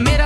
ਮੇਰਾ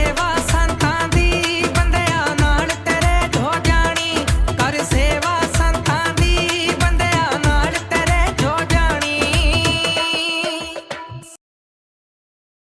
llevar.